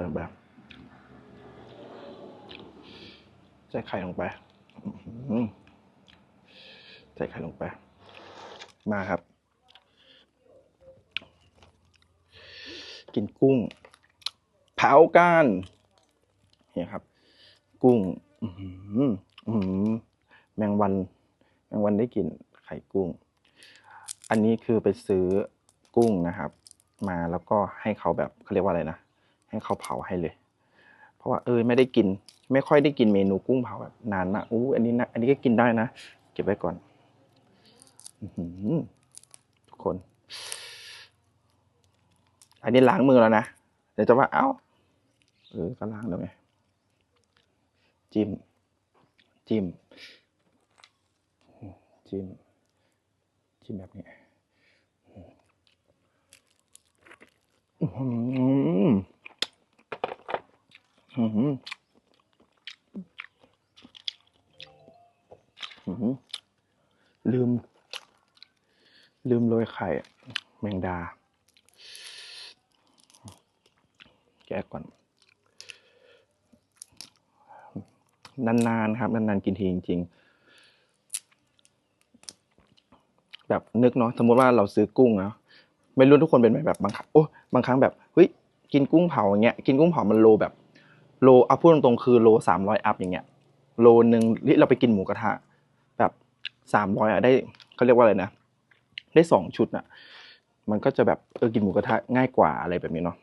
ปิดไปใส่ไข่ลงไปใส่ไข่ลงไป มาครับ กินกุ้ง เผากันเนี่ยครับ กุ้งแมงวัน แมงวันได้กลิ่นไข่กุ้ง อันนี้คือไปซื้อกุ้งนะครับ มาแล้วก็ให้เขาแบบเขาเรียกว่าอะไรนะ ให้เขาเผาให้เลย เพราะว่าเออไม่ได้กิน ไม่ค่อยได้กินเมนูกุ้งเผาแบบนานมากอู้อันนี้นะอันนี้ก็กินได้นะ เก็บไว้ก่อนอทุกคน อันนี้ล้างมือแล้วนะ เดี๋ยวจะว่า เอ้าเออก็ล้างแล้วไงจิ้ม จิ้ม จิ้ม จิ้มแบบนี้อื้อหื ออื้อหืออื้อหือลืม ลืมโรยไข่แมงดา แกะก่อน นานๆครับ นานๆกินทีจริง ๆ แบบนึกเนาะสมมติว่าเราซื้อกุ้งเนาะไม่รู้ทุกคนเป็นไหมแบบบางครั้งโอ้บางครั้งแบบเฮ้ยกินกุ้งเผาอย่างเงี้ยกินกุ้งเผามันโลแบบ โลเอาพูดตรงๆคือโลสามร้อยอัพอย่างเงี้ย โลหนึ่งที่เราไปกินหมูกระทะแบบสามร้อยอะได้เขาเรียกว่าอะไรนะ ได้สองชุดน่ะ มันก็จะแบบเออกินหมูกระทะง่ายกว่าอะไรแบบนี้เนาะ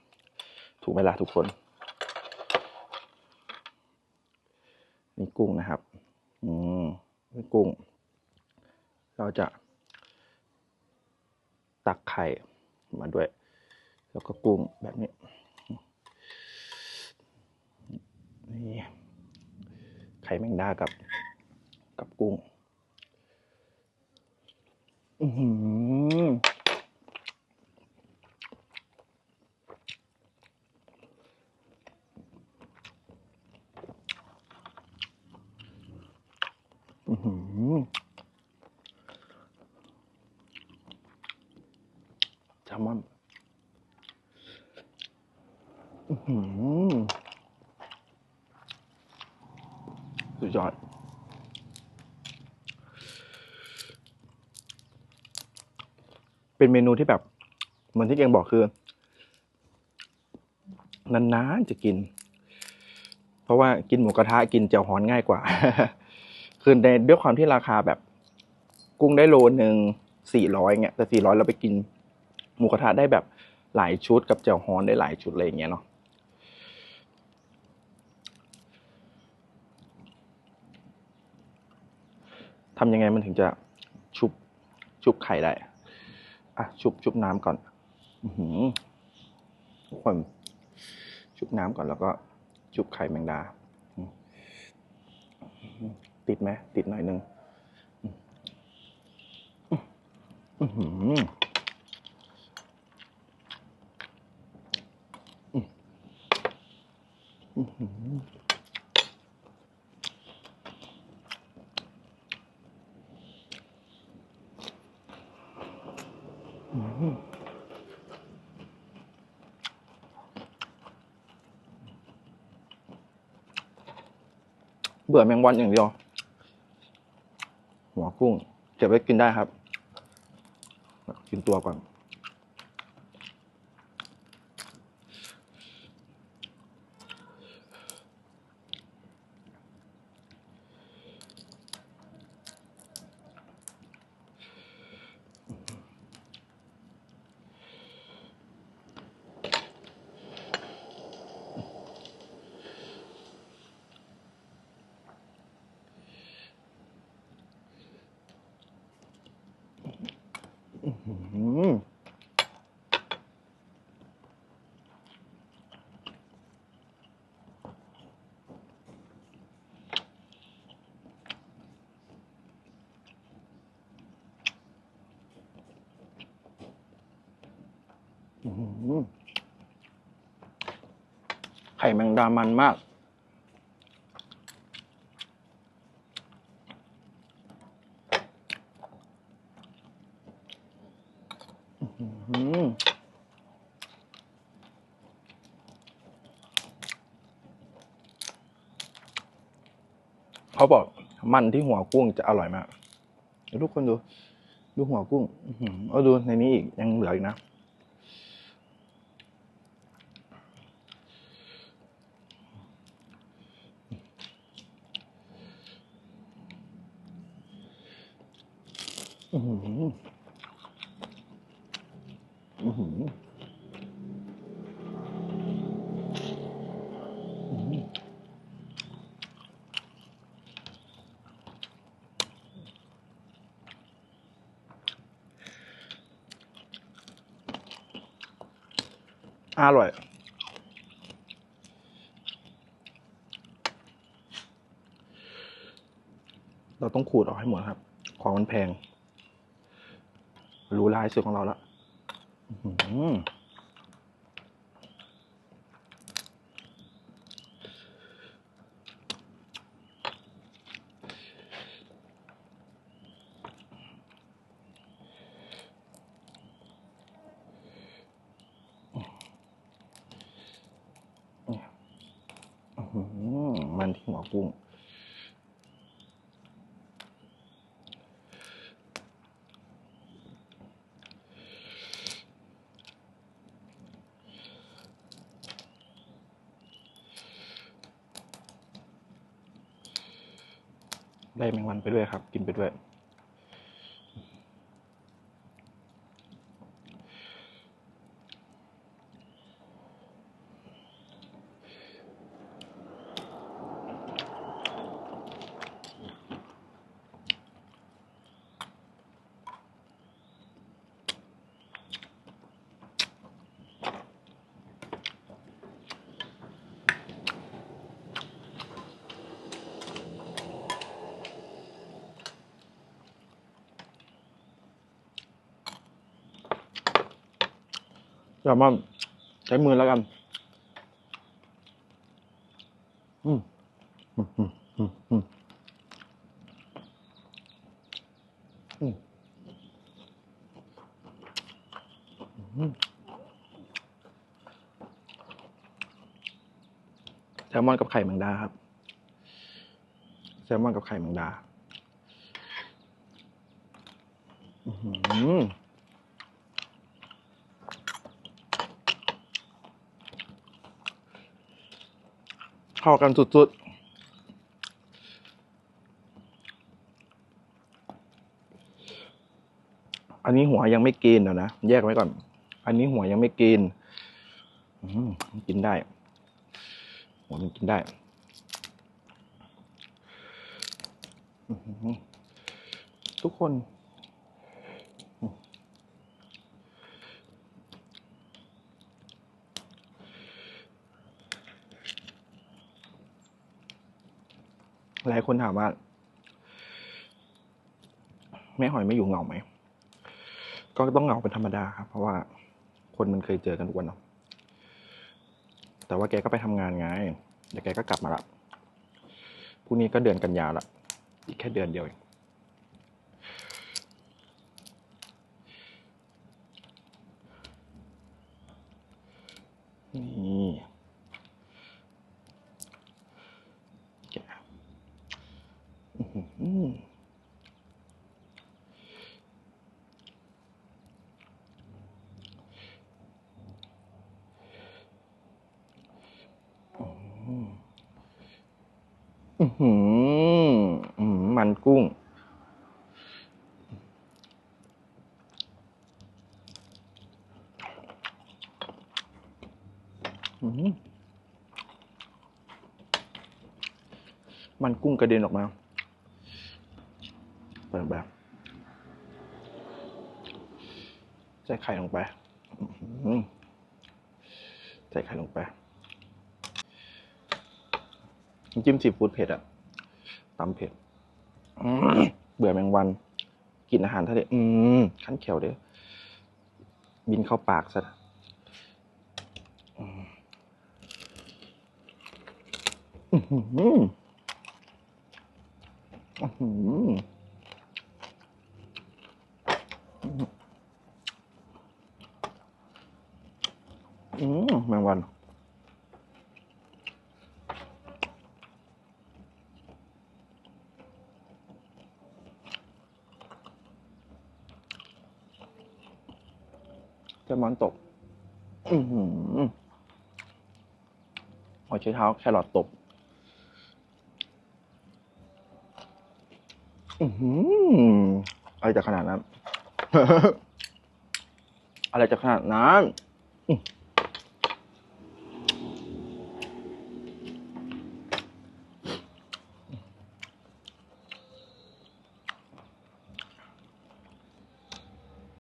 ถูกไหมล่ะทุกคน นี่กุ้งนะครับ อืมนี่กุ้ง เราจะ ตักไข่มาด้วย แล้วก็กุ้งแบบนี้ ไข่แมงดากับ กับกุ้ง อือหืออือหือแซลมอนอือหือสุด ยอด เป็นเมนูที่แบบเหมือนที่เก่งบอกคือ นานๆจะกิน เพราะว่ากินหมูกระทะกินเจียวฮอนง่ายกว่า คือในด้วยความที่ราคาแบบ กุ้งได้โลหนึ่งสี่ร้อยเงี้ยแต่สี่ร้อยเราไปกิน หมูกระทะได้แบบหลายชุดกับเจียวฮอนได้หลายชุดอะไรอย่างเงี้ยเนาะ ทำยังไงมันถึงจะชุบชุบไข่ได้อะชุบชุบน้ำก่อนอือหือทุกคนชุบน้ำก่อนแล้วก็ชุบไข่แมงดา ติดไหมติดหน่อยนึง อือหืออื้อหือ เบื่อแมงวันอย่างเดียว หัวกุ้ง เก็บไว้กินได้ครับ กินตัวก่อน ไข่แมงดามันมาก อืม เขาบอกมันที่หัวกุ้งจะอร่อยมากทุกคนดู ดูหัวกุ้งเอาดูในนี้อีกยังเหลืออีกนะอือหืออือหือ อร่อย เราต้องขูดออกให้หมดครับ ของมันแพง รู้ลายสุดของเราแล้วอื้อหืออื้อหืันที่หัวกุ้ง ได้แมงวันไปด้วยครับ กินไปด้วย อย่ามาใช้มือแล้วกันอืมอืมอืมอืมอืมอือแซลมอนกับไข่แมงดาครับ แซลมอนกับไข่แมงดา อือหือ เข้ากันสุดๆ อันนี้หัวยังไม่กินเดานะ แยกไว้ก่อน อันนี้หัวยังไม่กินอืมกินได้ หัวมันกินได้ทุกคน หลายคนถามว่า แม่หอยไม่อยู่เหงาไหม ก็ต้องเหงาเป็นธรรมดาครับ เพราะว่าคนมันเคยเจอกันทุกวันเนาะแต่ว่าแกก็ไปทำงานไงเดี๋ยวแกก็กลับมาละพรุ่งนี้ก็เดือนกันยาละอีกแค่เดือนเดียวเองนี่แกะอื้อหือ อื้อมันกุ้ง มันกุ้งกระเด็นออกมา เปิดแบบใส่ไข่ลงไป ใส่ไข่ลงไป น้ำจิ้มซีฟู้ดเผ็ดอะตำเผ็ดเบื่อแมงวันกินอาหารทะเลอืมขั้นเขียวเด้บินเข้าปากซะอืมอื้อหืออื้อหืออืมแมงวัน อ แซลมอนตบอือหือหัวใช้เท้าแครอทตบอือหืออะไรจะขนาดนั้น อะไรจะขนาดนั้น